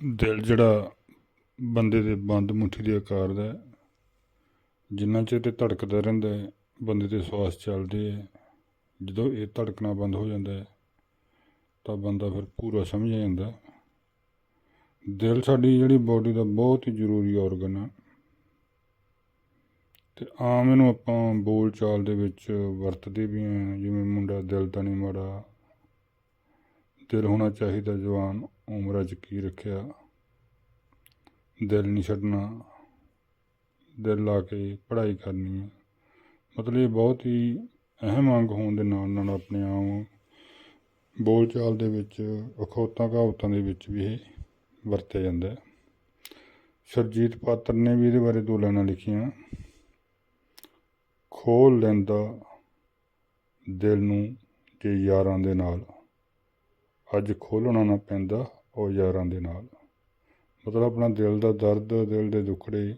ਦਿਲ ਜਿਹੜਾ ਬੰਦੇ ਦੇ ਬੰਦ ਮੁੱਠੀ ਦੇ ਆਕਾਰ ਦਾ ਜਿੰਨਾ ਚਿਰ ਤੇ ਧੜਕਦਾ ਰਹਿੰਦਾ ਹੈ, ਬੰਦੇ ਦੇ ਸਵਾਸ ਚੱਲਦੇ ਹੈ, ਜਦੋਂ ਇਹ ਧੜਕਣਾ ਬੰਦ ਹੋ ਜਾਂਦਾ ਹੈ, ਤਾਂ ਬੰਦਾ ਫਿਰ ਪੂਰਾ ਸਮਝ ਜਾਂਦਾ ਦਿਲ ਸਾਡੀ ਜਿਹੜੀ ਬਾਡੀ ਦਾ ਬਹੁਤ ਹੀ ਜ਼ਰੂਰੀ ਆਰਗਨ ਆ। ਤੇ ਆਮ ਇਹਨੂੰ ਆਪਾਂ ਬੋਲ ਚਾਲ ਦੇ ਵਿੱਚ ਵਰਤਦੇ ਵੀ ਹਾਂ, ਜਿਵੇਂ ਮੁੰਡਾ ਦਿਲ ਤਾਂ ਨਹੀਂ ਮਾੜਾ, ਦਿਲ ਹੋਣਾ ਚਾਹੀਦਾ ਜਵਾਨ ਉਮਰਾਂ 'ਚ ਕੀ ਰੱਖਿਆ? ਦਿਲ ਨਹੀਂ ਛੱਡਣਾ। ਦਿਲ ਲਾ ਕੇ ਪੜ੍ਹਾਈ ਕਰਨੀ ਹੈ। ਮਤਲਬ ਇਹ ਬਹੁਤ ਹੀ ਅਹਿਮ ਅੰਗ ਹੋਣ ਦੇ ਨਾਲ ਨਾਲ ਆਪਣੇ ਆਮ ਬੋਲਚਾਲ ਦੇ ਵਿੱਚ, ਅਖੌਤਾਂ ਕਹਾਵਤਾਂ ਦੇ ਵਿੱਚ ਵੀ ਇਹ ਵਰਤਿਆ ਜਾਂਦਾ ਹੈ। ਸਰਜੀਤ ਪਾਤਰ ਨੇ ਵੀ ਇਹਦੇ ਬਾਰੇ ਦੋ ਲਾਈਨਾਂ ਲਿਖੀਆਂ। ਖੋਲ ਲੈਂਦਾ ਦਿਲ ਨੂੰ ਜੇ ਯਾਰਾਂ ਦੇ ਨਾਲ। ਅੱਜ ਖੋਲ੍ਹਣਾ ਨਾ ਪੈਂਦਾ। ਉਹ ਯਾਰਾਂ ਦੇ ਨਾਲ। ਮਤਲਬ ਆਪਣਾ ਦਿਲ ਦਾ ਦਰਦ, ਦਿਲ ਦੇ ਦੁੱਖੜੇ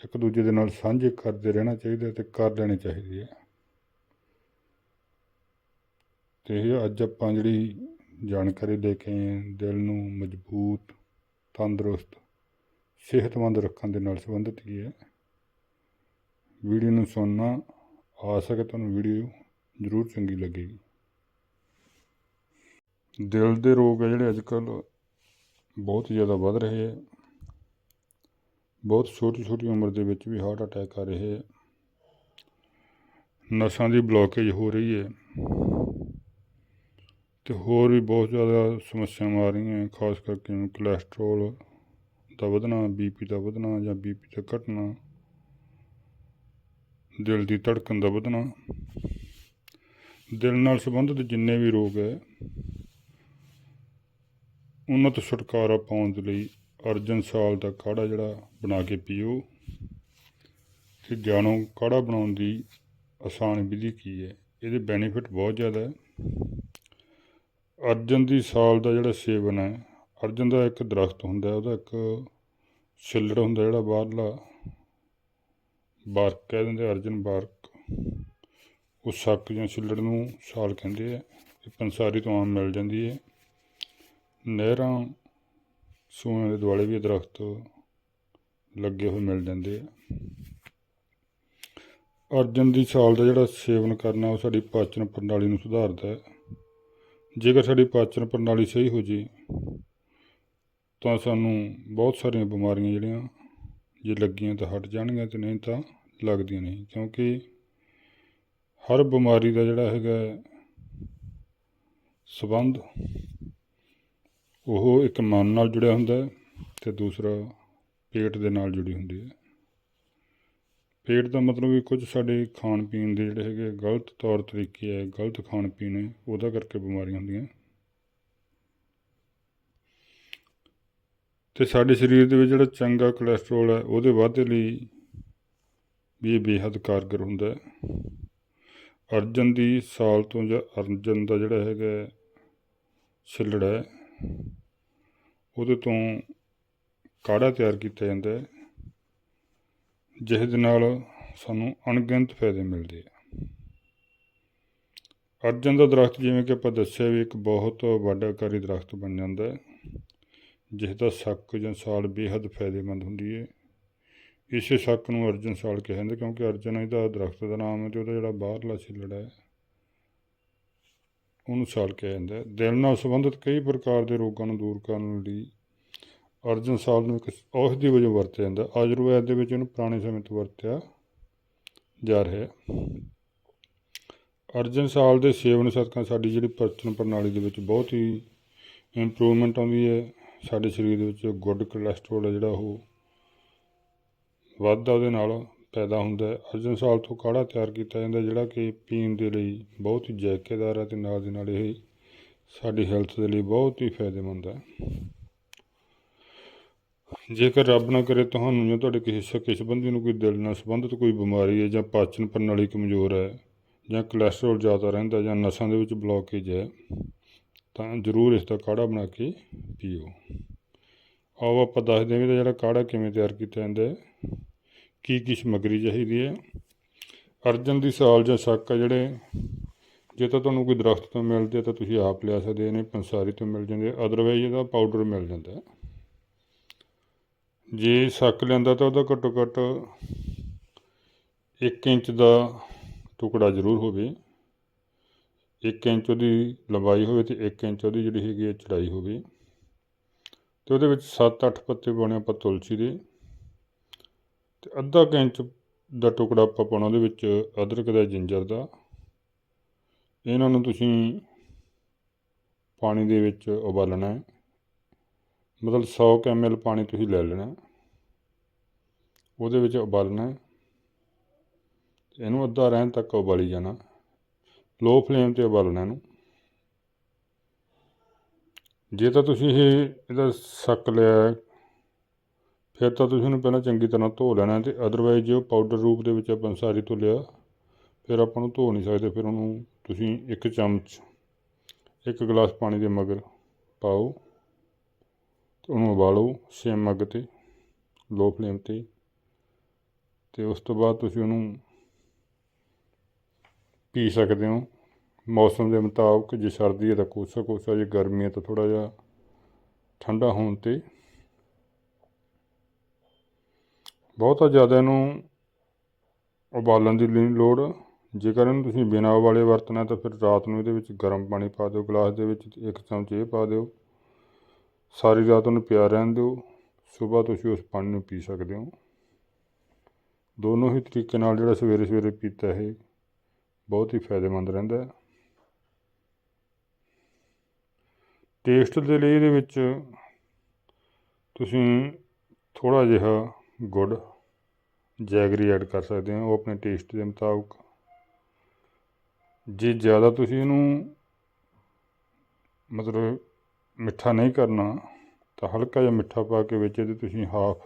ਇੱਕ ਦੂਜੇ ਦੇ ਨਾਲ ਸਾਂਝੇ ਕਰਦੇ ਰਹਿਣਾ ਚਾਹੀਦਾ ਤੇ ਕਰ ਲੈਣੇ ਚਾਹੀਦੇ ਆ ਤੇ ਇਹ ਅੱਜ ਆਪਾਂ ਜਿਹੜੀ ਜਾਣਕਾਰੀ ਲੈ ਕੇ ਦਿਲ ਨੂੰ ਮਜ਼ਬੂਤ, ਤੰਦਰੁਸਤ, ਸਿਹਤਮੰਦ ਰੱਖਣ ਦੇ ਨਾਲ ਸੰਬੰਧਿਤ ਹੀ ਹੈ। ਵੀਡੀਓ ਨੂੰ ਸੁਣਨਾ, ਆ ਸਕੇ ਤੁਹਾਨੂੰ ਵੀਡੀਓ ਜ਼ਰੂਰ ਚੰਗੀ ਲੱਗੇਗੀ। ਦਿਲ ਦੇ ਰੋਗ ਹੈ ਜਿਹੜੇ ਅੱਜ ਕੱਲ੍ਹ ਬਹੁਤ ਜ਼ਿਆਦਾ ਵੱਧ ਰਹੇ ਹੈ ਬਹੁਤ ਛੋਟੀ ਛੋਟੀ ਉਮਰ ਦੇ ਵਿੱਚ ਵੀ ਹਾਰਟ ਅਟੈਕ ਆ ਰਹੇ ਹੈ ਨਸਾਂ ਦੀ ਬਲੋਕੇਜ ਹੋ ਰਹੀ ਹੈ ਤੇ ਹੋਰ ਵੀ ਬਹੁਤ ਜ਼ਿਆਦਾ ਸਮੱਸਿਆਵਾਂ ਆ ਰਹੀਆਂ ਖਾਸ ਕਰਕੇ ਜਿਵੇਂ ਕੋਲੇਸਟ੍ਰੋਲ ਦਾ ਵਧਣਾ ਬੀਪੀ ਦਾ ਵਧਣਾ ਜਾਂ ਬੀਪੀ ਦਾ ਘਟਣਾ, ਦਿਲ ਦੀ ਧੜਕਣ ਦਾ ਵਧਣਾ। ਦਿਲ ਨਾਲ ਸੰਬੰਧਿਤ ਜਿੰਨੇ ਵੀ ਰੋਗ ਹੈ ਉਹਨਾਂ ਤੋਂ ਛੁਟਕਾਰਾ ਪਾਉਣ ਦੇ ਲਈ ਅਰਜਨ ਸਾਲ ਦਾ ਕਾੜਾ ਜਿਹੜਾ ਬਣਾ ਕੇ ਪੀਓ। ਤੇ ਜਾਣੋ, ਕਾੜਾ ਬਣਾਉਣ ਦੀ ਆਸਾਨ ਵਿਧੀ ਕੀ ਹੈ? ਇਹਦੇ ਬੈਨੀਫਿਟ ਬਹੁਤ ਜ਼ਿਆਦਾ ਹੈ। ਅਰਜਨ ਦੀ ਸਾਲ ਦਾ ਜਿਹੜਾ ਸੇਵਨ ਹੈ, ਅਰਜਨ ਦਾ ਇੱਕ ਦਰਖਤ ਹੁੰਦਾ ਉਹਦਾ ਇੱਕ ਛਿੱਲੜ ਹੁੰਦਾ ਜਿਹੜਾ ਬਾਹਰਲਾ, ਬਾਰਕ ਕਹਿ ਦਿੰਦੇ ਅਰਜਨ ਬਾਰਕ। ਉਹ ਸੱਕ ਜਾਂ ਛਿੱਲੜ ਨੂੰ ਸਾਲ ਕਹਿੰਦੇ ਆ ਇਹ ਪੰਸਾਰੀ ਤੋਂ ਆਮ ਮਿਲ ਜਾਂਦੀ ਹੈ। ਨਹਿਰਾਂ, ਸੂਆਂ ਦੇ ਦੁਆਲੇ ਵੀ ਇਹ ਦਰਖਤ ਲੱਗੇ ਹੋਏ ਮਿਲ ਜਾਂਦੇ ਆ। ਅਰਜਨ ਦੀ ਛਾਲ ਦਾ ਜਿਹੜਾ ਸੇਵਨ ਕਰਨਾ, ਉਹ ਸਾਡੀ ਪਾਚਨ ਪ੍ਰਣਾਲੀ ਨੂੰ ਸੁਧਾਰਦਾ ਹੈ। ਜੇਕਰ ਸਾਡੀ ਪਾਚਨ ਪ੍ਰਣਾਲੀ ਸਹੀ ਹੋ ਜੇ, ਤਾਂ ਸਾਨੂੰ ਬਹੁਤ ਸਾਰੀਆਂ ਬਿਮਾਰੀਆਂ ਜਿਹੜੀਆਂ, ਜੇ ਲੱਗੀਆਂ ਤਾਂ ਹਟ ਜਾਣਗੀਆਂ ਤੇ ਨਹੀਂ ਤਾਂ ਲੱਗਦੀਆਂ ਨਹੀਂ, ਕਿਉਂਕਿ ਹਰ ਬਿਮਾਰੀ ਦਾ ਜਿਹੜਾ ਹੈਗਾ ਸਬੰਧ ਉਹ ਇੱਕ ਮਨ ਨਾਲ ਜੁੜਿਆ ਹੁੰਦਾ ਹੈ ਤੇ ਦੂਸਰਾ ਪੇਟ ਦੇ ਨਾਲ ਜੁੜੀ ਹੁੰਦੀ ਹੈ। ਪੇਟ ਦਾ ਮਤਲਬ ਵੀ ਕੁਝ ਸਾਡੇ ਖਾਣ ਪੀਣ ਦੇ ਜਿਹੜੇ ਹੈਗੇ ਗਲਤ ਤੌਰ ਤਰੀਕੇ ਹੈ, ਗਲਤ ਖਾਣ ਪੀਣ ਹੈ, ਉਹਦਾ ਕਰਕੇ ਬਿਮਾਰੀਆਂ ਹੁੰਦੀਆਂ। ਤੇ ਸਾਡੇ ਸਰੀਰ ਦੇ ਵਿੱਚ ਜਿਹੜਾ ਚੰਗਾ ਕੋਲੇਸਟ੍ਰੋਲ ਹੈ, ਉਹਦੇ ਵਾਧੇ ਲਈ ਵੀ ਇਹ ਬੇਹੱਦ ਕਾਰਗਰ ਹੁੰਦਾ ਹੈ। ਅਰਜਨ ਦੀ ਸਾਲ ਤੋਂ ਜਾਂ ਅਰਜਨ ਦਾ ਜਿਹੜਾ ਹੈਗਾ ਛਿੱਲੜ ਹੈ ਉਹਦੇ ਤੋਂ ਕਾੜਾ ਤਿਆਰ ਕੀਤਾ ਜਾਂਦਾ ਹੈ ਜਿਸ ਦੇ ਨਾਲ ਸਾਨੂੰ ਅਣਗਿਣਤ ਫਾਇਦੇ ਮਿਲਦੇ ਆ। ਅਰਜਨ ਦਾ ਦਰਖਤ ਜਿਵੇਂ ਕਿ ਆਪਾਂ ਦੱਸਿਆ ਵੀ ਇੱਕ ਬਹੁਤ ਵੱਡਾ ਆਕਾਰੀ ਦਰਖਤ ਬਣ ਜਾਂਦਾ ਹੈ ਜਿਸ ਦਾ ਸੱਕ ਜਾਂ ਸਾਲ ਬੇਹੱਦ ਫਾਇਦੇਮੰਦ ਹੁੰਦੀ ਹੈ। ਇਸੇ ਸੱਕ ਨੂੰ ਅਰਜਨ ਸਾਲ ਕਿਹਾ ਜਾਂਦਾ ਕਿਉਂਕਿ ਅਰਜਨ ਇਹਦਾ ਦਰਖਤ ਦਾ ਨਾਮ ਹੈ ਤੇ ਉਹਦਾ ਜਿਹੜਾ ਬਾਹਰਲਾ ਛਿੱਲੜ ਹੈ ਉਹਨੂੰ ਸਾਲ ਕਿਹਾ ਜਾਂਦਾ ਹੈ। ਦਿਲ ਨਾਲ ਸੰਬੰਧਿਤ ਕਈ ਪ੍ਰਕਾਰ ਦੇ ਰੋਗਾਂ ਨੂੰ ਦੂਰ ਕਰਨ ਲਈ ਅਰਜਨ ਸਾਲ ਨੂੰ ਇੱਕ ਔਸ਼ਧੀ ਵਜੋਂ ਵਰਤਿਆ ਜਾਂਦਾ ਆਯੁਰਵੈਦ ਦੇ ਵਿੱਚ ਇਹਨੂੰ ਪੁਰਾਣੇ ਸਮੇਂ ਤੋਂ ਵਰਤਿਆ ਜਾ ਰਿਹਾ ਹੈ। ਅਰਜਨ ਸਾਲ ਦੇ ਸੇਵਨ ਸਦਕਾ ਸਾਡੀ ਜਿਹੜੀ ਪਾਚਨ ਪ੍ਰਣਾਲੀ ਦੇ ਵਿੱਚ ਬਹੁਤ ਹੀ ਇੰਪਰੂਵਮੈਂਟ ਆਉਂਦੀ ਹੈ। ਸਾਡੇ ਸਰੀਰ ਦੇ ਵਿੱਚ ਗੁੱਡ ਕੋਲੇਸਟ੍ਰੋਲ ਹੈ ਜਿਹੜਾ ਉਹ ਵੱਧਦਾ ਉਹਦੇ ਨਾਲ ਪੈਦਾ ਹੁੰਦਾ ਅਰਜਨ ਸਾਲ ਤੋਂ ਕਾੜਾ ਤਿਆਰ ਕੀਤਾ ਜਾਂਦਾ, ਜਿਹੜਾ ਕਿ ਪੀਣ ਦੇ ਲਈ ਬਹੁਤ ਹੀ ਜਾਇਕੇਦਾਰ ਹੈ ਤੇ ਨਾਲ ਦੇ ਨਾਲ ਇਹ ਸਾਡੀ ਹੈਲਥ ਦੇ ਲਈ ਬਹੁਤ ਹੀ ਫਾਇਦੇਮੰਦ ਹੈ। ਜੇਕਰ ਰੱਬ ਨਾ ਕਰੇ, ਤੁਹਾਨੂੰ ਜਾਂ ਤੁਹਾਡੇ ਕਿਸੇ ਸਕੇ ਸੰਬੰਧੀ ਨੂੰ ਕੋਈ ਦਿਲ ਨਾਲ ਸੰਬੰਧਿਤ ਕੋਈ ਬਿਮਾਰੀ ਹੈ ਜਾਂ ਪਾਚਨ ਪ੍ਰਣਾਲੀ ਕਮਜ਼ੋਰ ਹੈ ਜਾਂ ਕੋਲੇਸਟ੍ਰੋਲ ਜ਼ਿਆਦਾ ਰਹਿੰਦਾ ਜਾਂ ਨਸਾਂ ਦੇ ਵਿੱਚ ਬਲੋਕੇਜ ਹੈ, ਤਾਂ ਜ਼ਰੂਰ ਇਸ ਦਾ ਕਾੜਾ ਬਣਾ ਕੇ ਪੀਓ। ਆਓ ਆਪਾਂ ਦੱਸ ਦੇਵਾਂਗੇ ਵੀ ਜਿਹੜਾ ਕਾੜਾ ਕਿਵੇਂ ਤਿਆਰ ਕੀਤਾ ਜਾਂਦਾ ਹੈ। ਕੀ ਕੀ ਸਮੱਗਰੀ ਚਾਹੀਦੀ ਹੈ? ਅਰਜਨ ਦੀ ਸਾਲ ਜਾਂ ਸੱਕ ਆ ਜਿਹੜੇ ਜੇ ਤਾਂ ਤੁਹਾਨੂੰ ਕੋਈ ਦਰਖਤ ਤੋਂ ਮਿਲਦੇ ਤਾਂ ਤੁਸੀਂ ਆਪ ਲਿਆ ਸਕਦੇ ਨੇ ਪੰਸਾਰੀ ਤੋਂ ਮਿਲ ਜਾਂਦੇ ਅਦਰਵਾਈਜ਼ ਇਹਦਾ ਪਾਊਡਰ ਮਿਲ ਜਾਂਦਾ ਜੇ ਸੱਕ ਲੈਂਦਾ ਤਾਂ ਉਹਦਾ ਘੱਟੋ ਘੱਟ 1 ਇੰਚ ਦਾ ਟੁਕੜਾ ਜ਼ਰੂਰ ਹੋਵੇ। 1 ਇੰਚ ਉਹਦੀ ਲੰਬਾਈ ਹੋਵੇ ਤੇ 1 ਇੰਚ ਉਹਦੀ ਜਿਹੜੀ ਹੈਗੀ ਹੈ ਚੜਾਈ ਹੋਵੇ। ਤੇ ਉਹਦੇ ਵਿੱਚ 7-8 ਪੱਤੇ ਪਾਉਣੇ ਆਪਾਂ ਤੁਲਸੀ ਦੇ। ਅਤੇ ਅੱਧਾ ਕੁ ਇੰਚ ਦਾ ਟੁਕੜਾ ਆਪਾਂ ਪਾਉਣਾ ਉਹਦੇ ਵਿੱਚ ਅਦਰਕ ਦਾ ਜਿੰਜਰ ਦਾ। ਇਹਨਾਂ ਨੂੰ ਤੁਸੀਂ ਪਾਣੀ ਦੇ ਵਿੱਚ ਉਬਾਲਣਾ ਹੈ। ਮਤਲਬ 100 ml ਪਾਣੀ ਤੁਸੀਂ ਲੈ ਲੈਣਾ ਉਹਦੇ ਵਿੱਚ ਉਬਾਲਣਾ ਹੈ। ਇਹਨੂੰ ਅੱਧਾ ਰਹਿਣ ਤੱਕ ਉਬਾਲੀ ਜਾਣਾ। ਲੋ ਫਲੇਮ ਤੇ ਉਬਾਲਣਾ ਇਹਨੂੰ। ਜੇ ਤਾਂ ਤੁਸੀਂ ਇਹ ਇਹਦਾ ਸੱਕ ਲਿਆ ਫਿਰ ਤਾਂ ਤੁਸੀਂ ਇਹਨੂੰ ਪਹਿਲਾਂ ਚੰਗੀ ਤਰ੍ਹਾਂ ਧੋ ਲੈਣਾ ਤੇ ਅਦਰਵਾਈਜ਼ ਜੇ ਉਹ ਪਾਊਡਰ ਰੂਪ ਦੇ ਵਿੱਚ ਆਪਾਂ ਸਾਰੀ ਤੋਂ ਲਿਆ, ਫਿਰ ਆਪਾਂ ਨੂੰ ਧੋ ਨਹੀਂ ਸਕਦੇ, ਫਿਰ ਉਹਨੂੰ ਤੁਸੀਂ ਇੱਕ ਚਮਚ, ਇੱਕ ਗਲਾਸ ਪਾਣੀ ਦੇ ਮਗਰ ਪਾਓ ਤੇ ਉਹਨੂੰ ਉਬਾਲੋ ਸੇਮ ਅੱਗ ਤੇ ਲੋ ਫਲੇਮ ਤੇ ਤੇ ਉਸ ਤੋਂ ਬਾਅਦ ਤੁਸੀਂ ਉਹਨੂੰ ਪੀ ਸਕਦੇ ਹੋ। ਮੌਸਮ ਦੇ ਮੁਤਾਬਕ ਜੇ ਸਰਦੀ ਹੈ ਤਾਂ ਕੋਸਾ ਕੋਸਾ ਜੇ ਗਰਮੀ ਹੈ ਤਾਂ ਥੋੜਾ ਜਿਹਾ ਠੰਡਾ ਹੋਣ ਤੇ ਬਹੁਤਾ ਜ਼ਿਆਦਾ ਇਹਨੂੰ ਉਬਾਲਣ ਦੀ ਨਹੀਂ ਲੋੜ। ਜੇਕਰ ਇਹਨੂੰ ਤੁਸੀਂ ਬਿਨਾਂ ਉਬਾਲੇ ਵਰਤਣਾ, ਤਾਂ ਫਿਰ ਰਾਤ ਨੂੰ ਇਹਦੇ ਵਿੱਚ ਗਰਮ ਪਾਣੀ ਪਾ ਦਿਓ, ਗਲਾਸ ਦੇ ਵਿੱਚ ਇੱਕ ਚਮਚ ਇਹ ਪਾ ਦਿਓ। ਸਾਰੀ ਰਾਤ ਉਹਨੂੰ ਪਿਆ ਰਹਿਣ ਦਿਓ। ਸਵੇਰ ਤੁਸੀਂ ਉਸ ਪਾਣੀ ਨੂੰ ਪੀ ਸਕਦੇ ਹੋ। ਦੋਨੋਂ ਹੀ ਤਰੀਕੇ ਨਾਲ ਜਿਹੜਾ ਸਵੇਰੇ ਸਵੇਰੇ ਪੀਤਾ ਇਹ ਬਹੁਤ ਹੀ ਫਾਇਦੇਮੰਦ ਰਹਿੰਦਾ ਹੈ। ਟੇਸਟ ਦੇ ਲਈ ਇਹਦੇ ਵਿੱਚ ਤੁਸੀਂ ਥੋੜਾ ਜਿਹਾ ਗੁੜ, ਜੈਗਰੀ ਐਡ ਕਰ ਸਕਦੇ ਹੋ, ਉਹ ਆਪਣੇ ਟੇਸਟ ਦੇ ਮੁਤਾਬਕ। ਜੇ ਜ਼ਿਆਦਾ ਤੁਸੀਂ ਇਹਨੂੰ ਮਤਲਬ ਮਿੱਠਾ ਨਹੀਂ ਕਰਨਾ, ਤਾਂ ਹਲਕਾ ਜਿਹਾ ਮਿੱਠਾ ਪਾ ਕੇ ਵਿੱਚ ਇਹਦੇ ਤੁਸੀਂ ਹਾਫ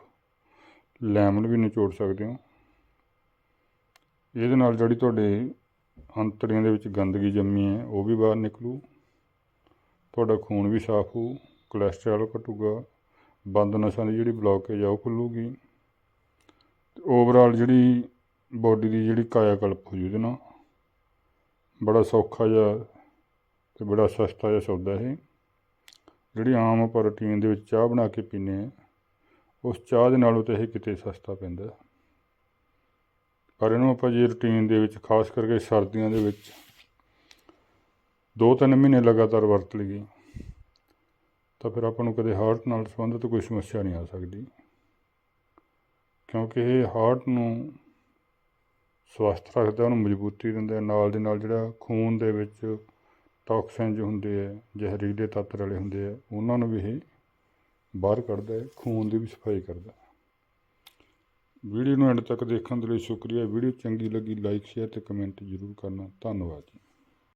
ਲੈਮਨ ਵੀ ਨਿਚੋੜ ਸਕਦੇ ਹੋ। ਇਹਦੇ ਨਾਲ ਜਿਹੜੀ ਤੁਹਾਡੇ ਅੰਤੜੀਆਂ ਦੇ ਵਿੱਚ ਗੰਦਗੀ ਜੰਮੀ ਹੈ, ਉਹ ਵੀ ਬਾਹਰ ਨਿਕਲੂ। ਤੁਹਾਡਾ ਖੂਨ ਵੀ ਸਾਫ਼ ਹੋਊ ਕੋਲੇਸਟ੍ਰੋਲ ਘਟੂਗਾ, ਬੰਦ ਨਸਾਂ ਦੀ ਜਿਹੜੀ ਬਲੌਕੇਜ ਆ, ਉਹ ਖੁੱਲੂਗੀ। ਓਵਰਆਲ ਜਿਹੜੀ ਬੋਡੀ ਦੀ ਜਿਹੜੀ ਕਾਇਆ ਕਲਪ ਹੋ ਜੂ ਇਹਦੇ ਨਾਲ ਬੜਾ ਸੌਖਾ ਜਿਹਾ ਤੇ ਬੜਾ ਸਸਤਾ ਜਿਹਾ ਸੌਦਾ ਇਹ। ਜਿਹੜੀ ਆਮ ਆਪਾਂ ਰੂਟੀਨ ਦੇ ਵਿੱਚ ਚਾਹ ਬਣਾ ਕੇ ਪੀਂਦੇ ਹਾਂ, ਉਸ ਚਾਹ ਦੇ ਨਾਲੋਂ ਤਾਂ ਇਹ ਕਿਤੇ ਸਸਤਾ ਪੈਂਦਾ। ਪਰ ਇਹਨੂੰ ਆਪਾਂ ਜੇ ਰੂਟੀਨ ਦੇ ਵਿੱਚ ਖਾਸ ਕਰਕੇ ਸਰਦੀਆਂ ਦੇ ਵਿੱਚ ਦੋ ਤਿੰਨ ਮਹੀਨੇ ਲਗਾਤਾਰ ਵਰਤ ਲਈਏ, ਤਾਂ ਫਿਰ ਆਪਾਂ ਨੂੰ ਕਦੇ ਹਾਰਟ ਨਾਲ ਸੰਬੰਧਿਤ ਕੋਈ ਸਮੱਸਿਆ ਨਹੀਂ ਆ ਸਕਦੀ। ਕਿਉਂਕਿ ਇਹ ਹਾਰਟ ਨੂੰ ਸਵਸਥ ਰੱਖਦਾ, ਉਹਨੂੰ ਮਜ਼ਬੂਤੀ ਦਿੰਦਾ, ਨਾਲ ਦੇ ਨਾਲ ਜਿਹੜਾ ਖੂਨ ਦੇ ਵਿੱਚ ਟੌਕਸਿਨ ਜੋ ਹੁੰਦੇ ਆ ਜ਼ਹਿਰੀਲੇ ਤੱਤ ਰਲੇ ਹੁੰਦੇ ਆ, ਉਹਨਾਂ ਨੂੰ ਵੀ ਇਹ ਬਾਹਰ ਕੱਢਦਾ ਹੈ ਖੂਨ ਦੀ ਵੀ ਸਫ਼ਾਈ ਕਰਦਾ। ਵੀਡੀਓ ਨੂੰ ਐਂਡ ਤੱਕ ਦੇਖਣ ਦੇ ਲਈ ਸ਼ੁਕਰੀਆ। ਵੀਡੀਓ ਚੰਗੀ ਲੱਗੀ ਲਾਈਕ ਸ਼ੇਅਰ ਤੇ ਕਮੈਂਟ ਜ਼ਰੂਰ ਕਰਨਾ। ਧੰਨਵਾਦ ਜੀ।